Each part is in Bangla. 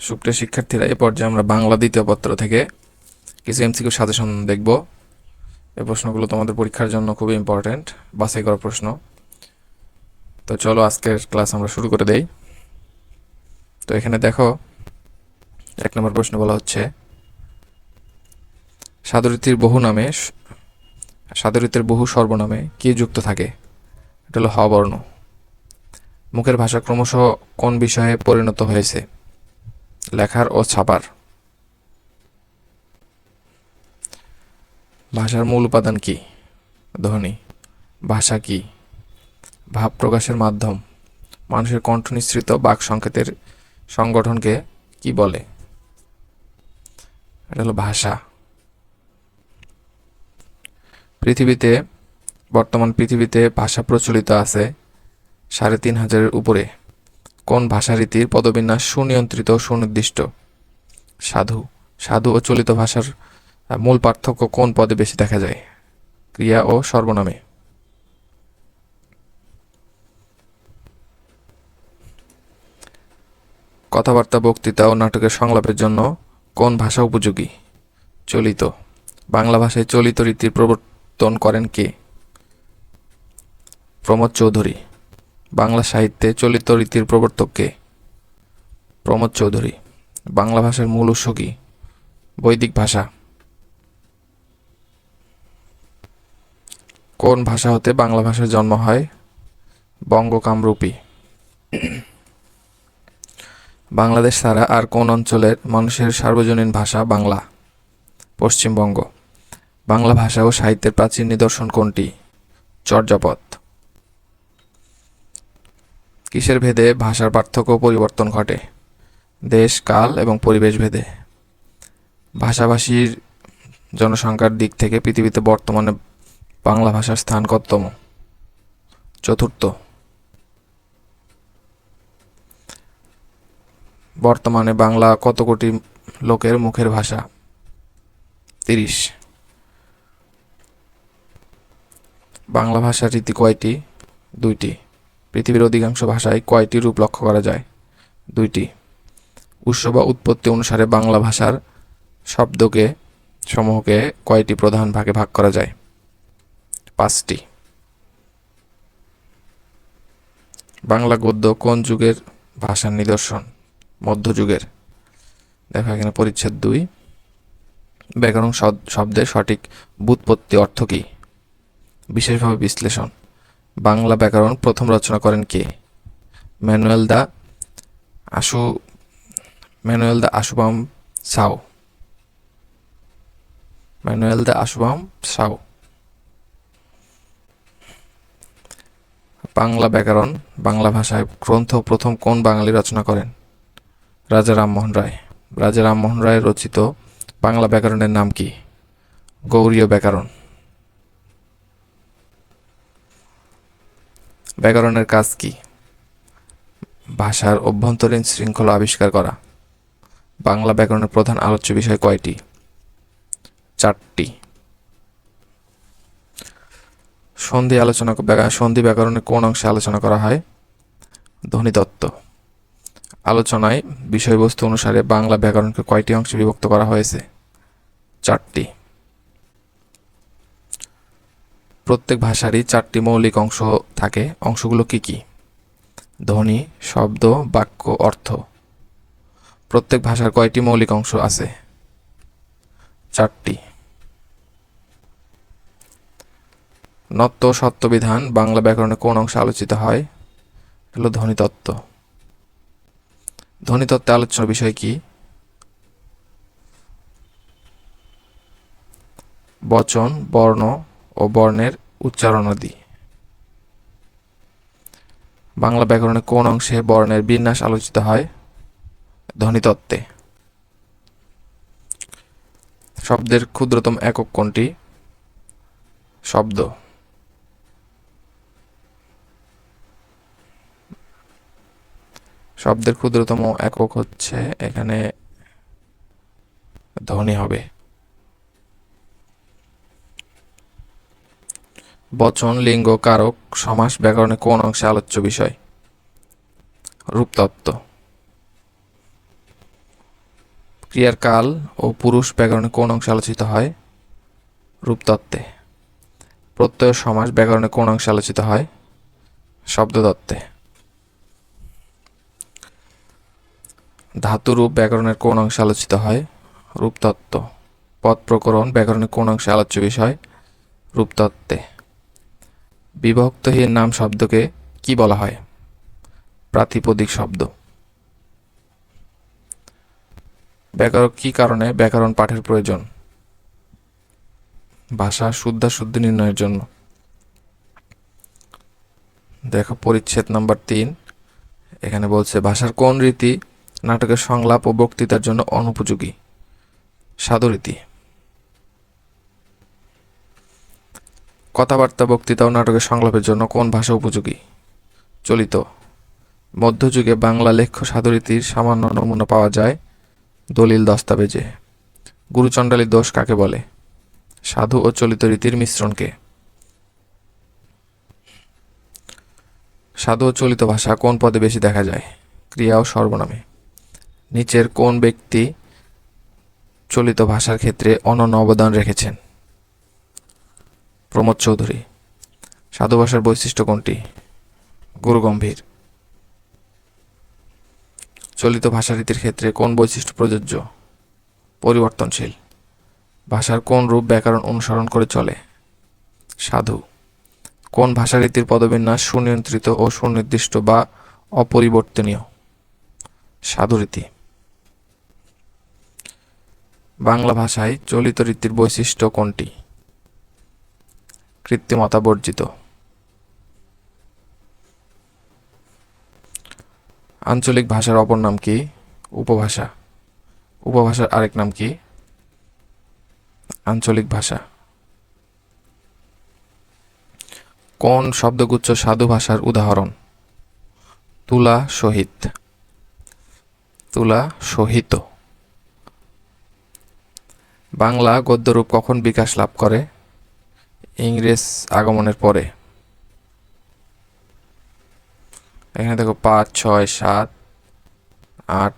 সুপ্রিয় শিক্ষার্থীরা এ পর্যায়ে আমরা বাংলা দ্বিতীয় পত্র থেকে কিছু এমসিকিউ সাজেশন দেখব। এই প্রশ্নগুলো তোমাদের পরীক্ষার জন্য খুবই ইম্পর্ট্যান্ট বাছাই করা প্রশ্ন। তো চলো আজকের ক্লাস আমরা শুরু করে দেই। তো এখানে দেখো, এক নম্বর প্রশ্ন বলা হচ্ছে সাদরীতির বহু নামে সাদরীতির বহু সর্বনামে কি যুক্ত থাকে? এটা হলো হ বর্ণ। মুখের ভাষা ক্রমশ কোন বিষয়ে পরিণত হয়েছে? লেখার ও ছাপার। ভাষার মূল উপাদান কি? ধ্বনি। ভাষা কি? ভাব প্রকাশের মাধ্যম। মানুষের কণ্ঠ নিঃসৃত বাক সংকেতের সংগঠনকে কি বলে? এটা হলো ভাষা। পৃথিবীতে, বর্তমান পৃথিবীতে ভাষা প্রচলিত আছে সাড়ে তিন হাজারের উপরে। কোন ভাষারীতির পদবিন্যাস সুনিয়ন্ত্রিত সুনির্দিষ্ট? সাধু। সাধু ও চলিত ভাষার মূল পার্থক্য কোন পদে বেশি দেখা যায়? ক্রিয়া ও সর্বনামে। কথাবার্তা, বক্তৃতা ও নাটকের সংলাপের জন্য কোন ভাষা উপযোগী? চলিত। বাংলা ভাষায় চলিত রীতির প্রবর্তন করেন কে? প্রমোদ চৌধুরী। বাংলা সাহিত্যে চলিত রীতির প্রবর্তক কে প্রমোদ চৌধুরী। বাংলা ভাষার মূল উৎস কি? বৈদিক ভাষা। কোন ভাষা হতে বাংলা ভাষার জন্ম হয়? বঙ্গকামরূপী। বাংলাদেশ ছাড়া আর কোন অঞ্চলের মানুষের সার্বজনীন ভাষা বাংলা? পশ্চিমবঙ্গ। বাংলা ভাষা ও সাহিত্যের প্রাচীন নিদর্শন কোনটি? চর্যাপদ। কিসের ভেদে ভাষার পার্থক্য পরিবর্তন ঘটে? দেশ, কাল এবং পরিবেশ ভেদে। ভাষাভাষীর জনসংখ্যার দিক থেকে পৃথিবীতে বর্তমানে বাংলা ভাষার স্থান কততম? চতুর্থ। বর্তমানে বাংলা কত কোটি লোকের মুখের ভাষা? তিরিশ। বাংলা ভাষার রীতি কয়টি? দুইটি। পৃথিবীর অধিকাংশ ভাষায় কয়টি রূপ লক্ষ্য করা যায়? দুইটি। উৎস বা উৎপত্তি অনুসারে বাংলা ভাষার শব্দকে, সমূহকে কয়টি প্রধান ভাগে ভাগ করা যায়? পাঁচটি। বাংলা গদ্য কোন যুগের ভাষার নিদর্শন? মধ্যযুগের দেখো এখানে পরিচ্ছেদ দুই। ব্যাকরণ শব- শব্দের সঠিক বুৎপত্তি অর্থ কী? বিশেষভাবে বিশ্লেষণ। বাংলা ব্যাকরণ প্রথম রচনা করেন কে? ম্যানুয়েল দা আশু, ম্যানুয়েল দা আশুবাম সাও ম্যানুয়েল দা আশুবাম সাও বাংলা ব্যাকরণ, বাংলা ভাষায় গ্রন্থ প্রথম কোন বাঙালি রচনা করেন? রাজা রামমোহন রায়। রাজা রামমোহন রায় রচিত বাংলা ব্যাকরণের নাম কি? গৌরীয় ব্যাকরণ। ব্যাকরণের কাজ কি? ভাষার অভ্যন্তরীণ শৃঙ্খলা আবিষ্কার করা। বাংলা ব্যাকরণের প্রধান আলোচ্য বিষয় কয়টি? চারটি। সন্ধি আলোচনা সন্ধি ব্যাকরণের কোন অংশে আলোচনা করা হয়? ধ্বনিতত্ত্ব আলোচনায় বিষয়বস্তু অনুসারে বাংলা ব্যাকরণকে কয়টি অংশে বিভক্ত করা হয়েছে? চারটি। প্রত্যেক ভাষারই চারটি মৌলিক অংশ থাকে। অংশগুলো কি কি? ধ্বনি, শব্দ, বাক্য, অর্থ। প্রত্যেক ভাষার কয়টি মৌলিক অংশ আছে? চারটি। নত্ব সত্যবিধান বাংলা ব্যাকরণে কোন অংশে আলোচিত হয়? হলো ধ্বনিতত্ত্ব। ধ্বনিতত্ত্বে আলোচনার বিষয় কি? বচন, বর্ণ ও বর্ণের উচ্চারণাদি বাংলা ব্যাকরণে কোন অংশে বর্ণের বিন্যাস আলোচিত হয়? ধ্বনিতত্ত্বে। শব্দের ক্ষুদ্রতম একক কোনটি? শব্দ। শব্দের ক্ষুদ্রতম একক হচ্ছে এখানে ধ্বনি হবে। বচন, লিঙ্গ, কারক, সমাস ব্যাকরণে কোন অংশে আলোচ্য বিষয়? রূপতত্ত্ব। ক্রিয়ার কাল ও পুরুষ ব্যাকরণে কোন অংশে আলোচিত হয়? রূপতত্ত্বে। প্রত্যয় সমাস ব্যাকরণে কোন অংশে আলোচিত হয়? শব্দতত্ত্বে। ধাতুরূপ ব্যাকরণের কোন অংশে আলোচিত হয়? রূপতত্ত্ব। পদ প্রকরণ ব্যাকরণের কোন অংশে আলোচ্য বিষয়? রূপতত্ত্বে। বিভক্তহীন নাম শব্দকে কি বলা হয়? প্রাতিপদিক শব্দ। ব্যাকরণ কি কারণে ব্যাকরণ পাঠের প্রয়োজন? ভাষা শুদ্ধা নির্ণয়ের জন্য। দেখো, পরিচ্ছেদ নাম্বার তিন। এখানে বলছে, ভাষার কোন রীতি নাটকের সংলাপ ও বক্তৃতার জন্য অনুপযোগী? সাধুরীতি। কথাবার্তা, বক্তৃতা ও নাটকের সংলাপের জন্য কোন ভাষা উপযোগী? চলিত। মধ্যযুগে বাংলা লেখ্য সাধুরীতির সামান্য নমুনা পাওয়া যায় দলিল দস্তাবেজে। গুরুচণ্ডালীর দোষ কাকে বলে? সাধু ও চলিত রীতির মিশ্রণকে সাধু ও চলিত ভাষা কোন পদে বেশি দেখা যায়? ক্রিয়া ও সর্বনামে। নিচের কোন ব্যক্তি চলিত ভাষার ক্ষেত্রে অনন্য অবদান রেখেছেন? প্রমোদ চৌধুরী। সাধু ভাষার বৈশিষ্ট্য কোনটি? গুরুগম্ভীর। চলিত ভাষারীতির ক্ষেত্রে কোন বৈশিষ্ট্য প্রযোজ্য? পরিবর্তনশীল। ভাষার কোন রূপ ব্যাকরণ অনুসরণ করে চলে? সাধু। কোন ভাষারীতির পদবিন্যাস সুনিয়ন্ত্রিত ও সুনির্দিষ্ট বা অপরিবর্তনীয়? সাধুরীতি। বাংলা ভাষায় চলিত রীতির বৈশিষ্ট্য কোনটি? কৃত্রিমতা বর্জিত আঞ্চলিক ভাষার অপর নাম কি? উপভাষা। উপভাষার আরেক নাম কি? আঞ্চলিক ভাষা। কোন শব্দগুচ্ছ সাধু ভাষার উদাহরণ? তুলা সহিত। তুলা সহিত। বাংলা গদ্যরূপ কখন বিকাশ লাভ করে? ইংরেজ আগমনের পরে। এখানে দেখো পাঁচ, ছয়, সাত, আট,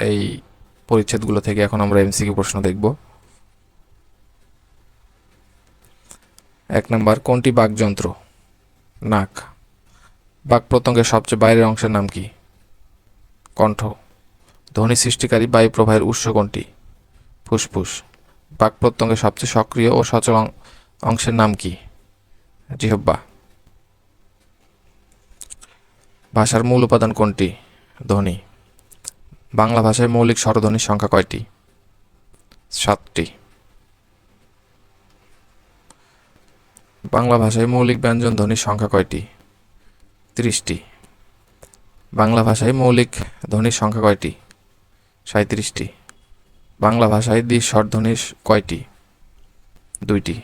এই পরিচ্ছেদগুলো থেকে এখন আমরা এমসিকিউ প্রশ্ন দেখব। এক নম্বর, কোনটি বাকযন্ত্র? নাক। বাক প্রত্যঙ্গের সবচেয়ে বাইরের অংশের নাম কি? কণ্ঠ। ধ্বনি সৃষ্টিকারী বায়ু প্রবাহের উৎস কোনটি? ফুসফুস। বাক প্রত্যঙ্গের সবচেয়ে সক্রিয় ও সচল অংশের নাম কি? জিহব্বা ভাষার মূল উপাদান কোনটি? ধ্বনি। বাংলা ভাষায় মৌলিক স্বরধ্বনির সংখ্যা কয়টি? সাতটি। বাংলা ভাষায় মৌলিক ব্যঞ্জন ধ্বনির সংখ্যা কয়টি? ত্রিশটি। বাংলা ভাষায় মৌলিক ধ্বনির সংখ্যা কয়টি? সাঁত্রিশটি বাংলা ভাষায় দ্বি স্বরধ্বনির কয়টি? দুইটি।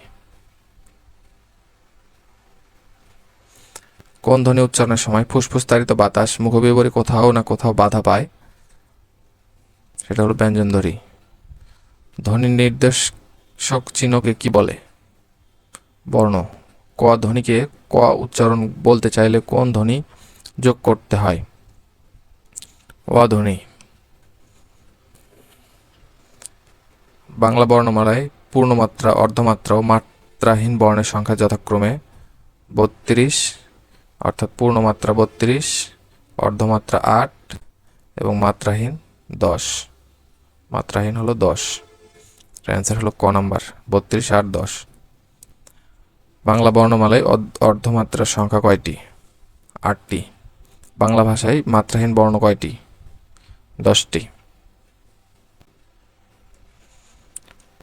কোন ধ্বনি উচ্চারণের সময় ফুসফুস তাড়িত বাতাস মুখবিবরে কোথাও না কোথাও বাধা পায়? সেটা হলো ব্যঞ্জনধ্বনি। ধ্বনির নির্দেশক চিহ্নকে কি বলে? বর্ণ। ক ধ্বনিকে ক উচ্চারণ বলতে চাইলে কোন ধ্বনি যোগ করতে হয়? অধ্বনি বাংলা বর্ণমালায় পূর্ণমাত্রা, অর্ধমাত্রা ও মাত্রাহীন বর্ণের সংখ্যা যথাক্রমে বত্রিশ অর্থাৎ পূর্ণমাত্রা বত্রিশ, অর্ধমাত্রা আট এবং মাত্রাহীন দশ। মাত্রাহীন হলো দশ। অ্যান্সার হলো ক নাম্বার, বত্রিশ আট দশ। বাংলা বর্ণমালায় অর্ধ- অর্ধমাত্রার সংখ্যা কয়টি? আটটি। বাংলা ভাষায় মাত্রাহীন বর্ণ কয়টি? দশটি।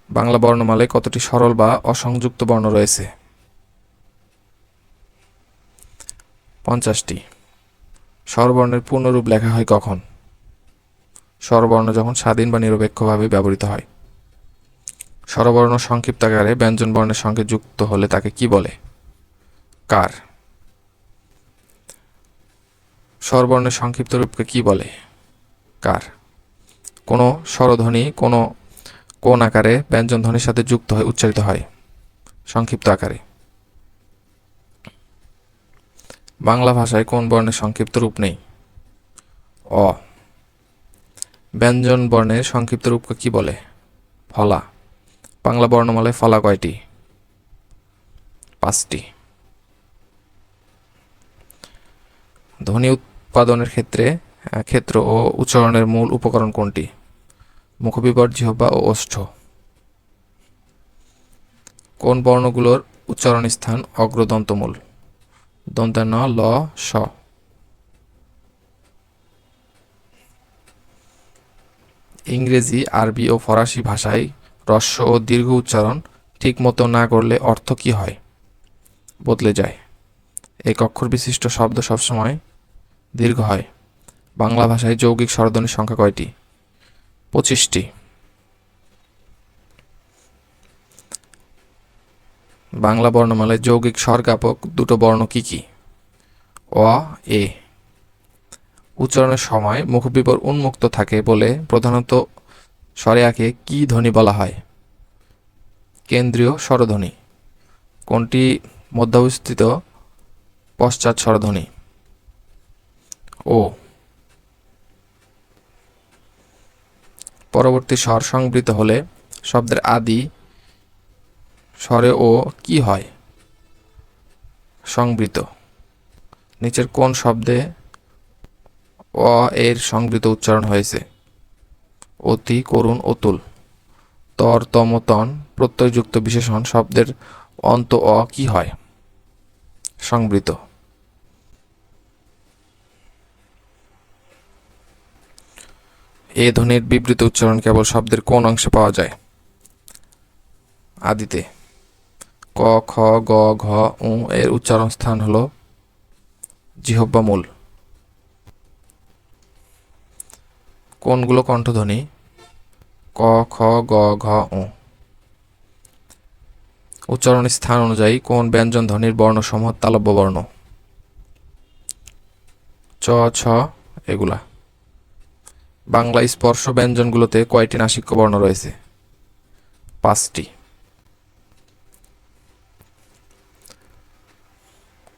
বাংলা বর্ণমালায় কতটি সরল বা অসংযুক্ত বর্ণ রয়েছে? পঞ্চাশটি। স্বরবর্ণের পূর্ণরূপ লেখা হয় কখন? স্বরবর্ণ যখন স্বাধীন বা নিরপেক্ষভাবে ব্যবহৃত হয়। স্বরবর্ণ সংক্ষিপ্ত আকারে ব্যঞ্জন বর্ণের সঙ্গে যুক্ত হলে তাকে কি বলে? কার? স্বরবর্ণের সংক্ষিপ্ত রূপকে কি বলে? কার? কোনো স্বরধ্বনি কোনো কোন আকারে ব্যঞ্জন ধ্বনির সাথে যুক্ত হয়ে উচ্চারিত হয় সংক্ষিপ্ত আকারে। বাংলা ভাষায় কোন বর্ণের সংক্ষিপ্ত রূপ নেই? অ। ব্যঞ্জন বর্ণের সংক্ষিপ্ত রূপকে কি বলে? ফলা। বাংলা বর্ণমালায় ফলা কয়টি? পাঁচটি। ধ্বনি উৎপাদনের ক্ষেত্রে ক্ষেত্র ও উচ্চারণের মূল উপকরণ কোনটি? মুখবিবর জিহ্বা ও ওষ্ঠ। কোন বর্ণগুলোর উচ্চারণ স্থান অগ্রদন্তমূল? দন্ত ন ল স ইংরেজি, আরবি ও ফরাসি ভাষায় হ্রস্ব ও দীর্ঘ উচ্চারণ ঠিকমতো না করলে অর্থ কী হয়? বদলে যায়। এক অক্ষর বিশিষ্ট শব্দ সবসময় দীর্ঘ হয়। বাংলা ভাষায় যৌগিক স্বরধ্বনির সংখ্যা কয়টি? পঁচিশটি। বাংলা বর্ণমালায় যৌগিক স্বরজ্ঞাপক দুটো বর্ণ কি কি? অ, এ। উচ্চারণের সময় মুখবিবর উন্মুক্ত থাকে বলে প্রধানত স্বরেয়াকে কি ধ্বনি বলা হয়? কেন্দ্রীয় স্বরধ্বনি। কোনটি মধ্যাবস্থিত পশ্চাৎ স্বরধ্বনি? ও। পরবর্তী স্বর সংবৃত হলে শব্দের আদি স্বরে ও কি হয়? সংবৃত। নিচের কোন শব্দে অ এর সংবৃত উচ্চারণ হয়েছে? অতি করুণ অতুল। তর, তম, তন, প্রত্যয়যুক্ত বিশেষণ শব্দের অন্ত অ কি হয়? সংবৃত। এ ধ্বনির বিবৃত উচ্চারণ কেবল শব্দের কোন অংশে পাওয়া যায়? আদিতে। ক, খ, গ, ঘ, উ এর উচ্চারণ স্থান হল জিহব্বা মূল। কোনগুলো কণ্ঠধ্বনি? ক, খ, গ, ঘ, উ। উচ্চারণ স্থান অনুযায়ী কোন ব্যঞ্জন ধ্বনির বর্ণসমূহ তালব্য বর্ণ চ, ছ, এগুলা। বাংলা স্পর্শ ব্যঞ্জনগুলোতে কয়টি নাসিক্য বর্ণ রয়েছে? পাঁচটি।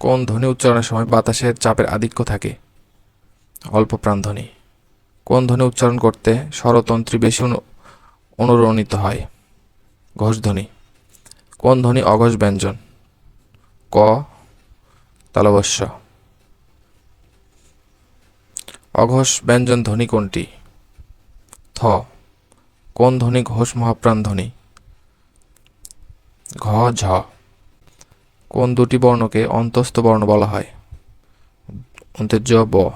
কোন ধ্বনি উচ্চারণের সময় বাতাসের চাপের আধিক্য থাকে? অল্প প্রাণধ্বনি কোন ধ্বনি উচ্চারণ করতে স্বরতন্ত্রী বেশি অনু- অনুরণিত হয়? ঘোষধ্বনি কোন ধ্বনি অঘোষ ব্যঞ্জন? ক, তালবস্য। অঘোষ ব্যঞ্জন ধ্বনি কোনটি? থ। কোন ধ্বনি ঘোষ মহাপ্রাণ ধ্বনি? ঘ, ঝ। কোন দুটি বর্ণকে অন্তস্থ বর্ণ বলা হয়? অন্তের জ ব।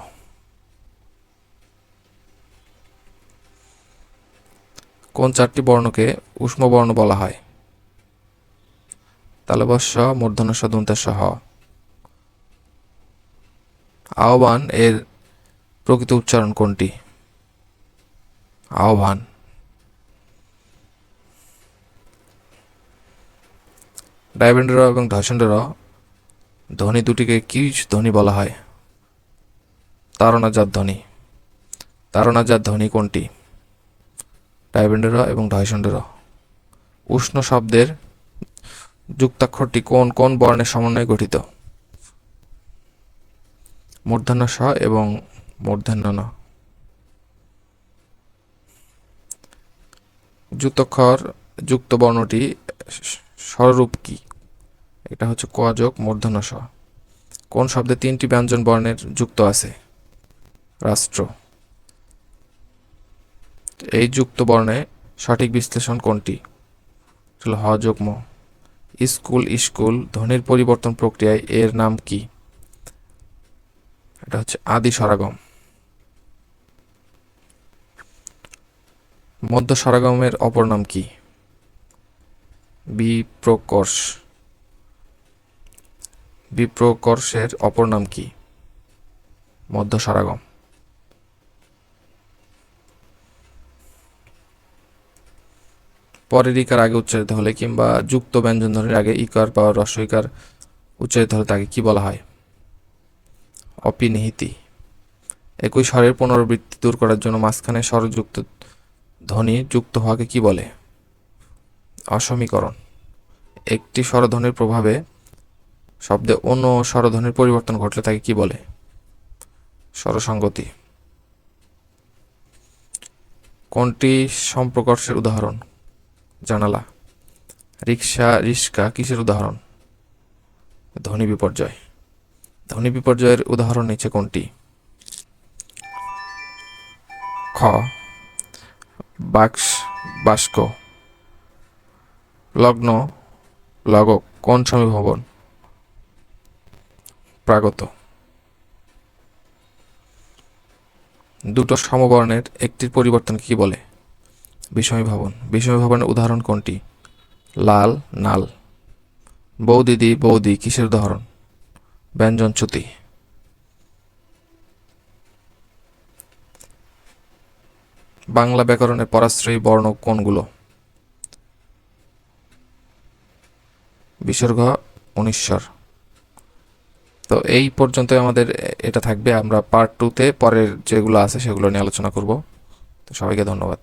কোন চারটি বর্ণকে উষ্ম বর্ণ বলা হয়? তালবস্য মূর্ধনস্য দন্তের সহ আহ্বান এর প্রকৃত উচ্চারণ কোনটি? আহ্বান। ডাইবেন্ডর এবং ধর্ষণের ধ্বনি দুটিকে কি ধ্বনি বলা হয়? তারণাজাত ধ্বনি। তারণাজাত ধ্বনি কোনটি? ডাইবেন্ডর এবং ধর্ষণের উষ্ণ শব্দের যুক্তাক্ষরটি কোন কোন বর্ণের সমন্বয়ে গঠিত? মূর্ধন্য স এবং মূর্ধন্য ন। যুক্তক্ষর, যুক্ত বর্ণটি স্বরূপ কি? এটা হচ্ছে ক যোগ মূর্ধন্য স কোন শব্দে তিনটি ব্যঞ্জন বর্ণের যুক্ত আছে? রাষ্ট্র। এই যুক্ত বর্ণে সঠিক বিশ্লেষণ কোনটি? ছিল হ যোগ ম। স্কুল স্কুল ধ্বনির পরিবর্তন প্রক্রিয়ায় এর নাম কি? এটা হচ্ছে আদি স্বরাগম। মধ্য স্বরাগমের অপর নাম কি? বিপ্রকর্ষ। বিপ্রকর্ষের অপর নাম কি? মধ্য স্বরাগম পরের ইকার আগে উচ্চারিত হলে কিংবা যুক্ত ব্যঞ্জন ধ্বনির আগে ইকার বা রস্ব ইকার উচ্চারিত হলে তাকে কি বলা হয়? অপিনিহিতি। একই স্বরের পুনরাবৃত্তি দূর করার জন্য মাঝখানে স্বরযুক্ত ধ্বনি যুক্ত হওয়াকে কি বলে? অসমীকরণ। একটি স্বরধ্বনির প্রভাবে শব্দে অন্য স্বরধ্বনির পরিবর্তন ঘটলে তাকে কি বলে? স্বরসঙ্গতি। কোনটি সম্প্রকর্ষের উদাহরণ? জানালা। রিক্সা রিস্কা কিসের উদাহরণ? ধ্বনি বিপর্যয়। ধ্বনি বিপর্যয়ের উদাহরণ নিচে কোনটি? খ। বাক্স বাস্ক লগ্ন, লগক, কোন সমীভবন প্রাগত। দুটো সমবর্ণের একটির পরিবর্তন কি বলে? বিষমীভবন বিষমীভবনের উদাহরণ কোনটি? লাল, নাল। বৌদিদি বৌদি কিসের উদাহরণ? ব্যঞ্জনচ্যুতি বাংলা ব্যাকরণের পরাশ্রয়ী বর্ণ কোনগুলো? বিসর্গ উনিশ্বর তো এই পর্যন্ত আমাদের এটা থাকবে। আমরা পার্ট টুতে পরের যেগুলো আছে সেগুলো নিয়ে আলোচনা করব। তো সবাইকে ধন্যবাদ।